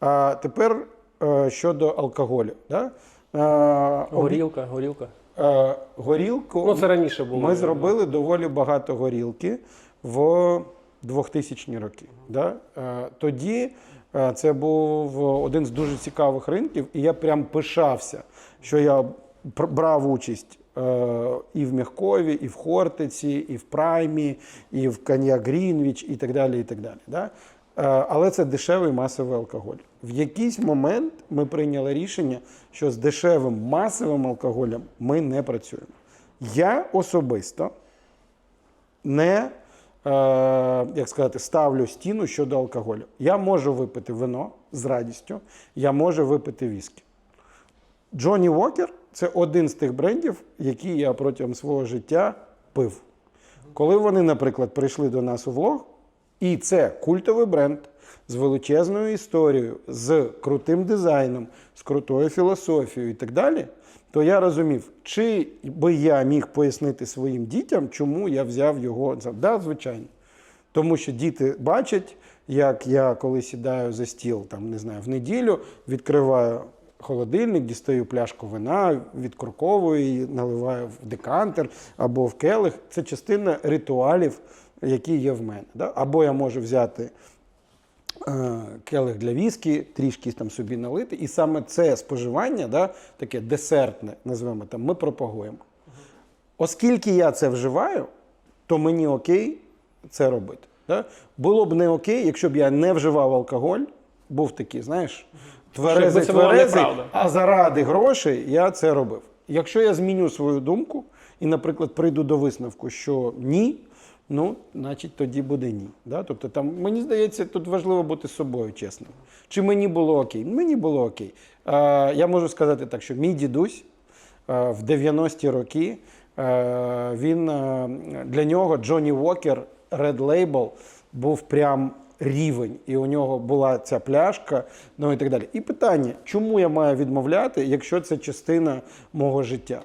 А тепер е, щодо алкоголю. Да? Е, Горілка, горілка. е, горілку Ну, це раніше було. ми зробили доволі багато горілки в 2000 роки. Да? Тоді це був один з дуже цікавих ринків, і я прям пишався, що я брав участь і в Мягкові, і в Хортиці, і в Праймі, і в Коньяк Грінвіч, і так далі. І так далі да? Е, Але це дешевий масовий алкоголь. В якийсь момент ми прийняли рішення, що з дешевим масовим алкоголем ми не працюємо. Я особисто не е, як сказати, ставлю стіну щодо алкоголю. Я можу випити вино з радістю, я можу випити віскі. Джонні Уокер це один з тих брендів, які я протягом свого життя пив. Коли вони, наприклад, прийшли до нас у влог, і це культовий бренд з величезною історією, з крутим дизайном, з крутою філософією і так далі, то я розумів, чи би я міг пояснити своїм дітям, чому я взяв його. за- Да, звичайно. Тому що діти бачать, як я коли сідаю за стіл, там не знаю, в неділю відкриваю холодильник, дістаю пляшку вина, відкурковую її, наливаю в декантер або в келих. Це частина ритуалів, які є в мене. Да? Або я можу взяти е, келих для віскі, трішки там собі налити, і саме це споживання, да, таке десертне, назвемо там, ми пропагуємо. Оскільки я це вживаю, то мені окей це робити. Да? Було б не окей, якщо б я не вживав алкоголь, був такий, знаєш, тверезий, тверезий, а заради грошей я це робив. Якщо я зміню свою думку і, наприклад, прийду до висновку, що ні, ну, значить тоді буде ні. Да? Тобто там, мені здається, тут важливо бути собою чесним. Чи мені було окей? Мені було окей. Е, я можу сказати так, що мій дідусь е, в 90-ті роки е, він е, для нього Джонні Уокер Red Label був прям рівень, і у нього була ця пляшка, ну і так далі. І питання, чому я маю відмовляти, якщо це частина мого життя?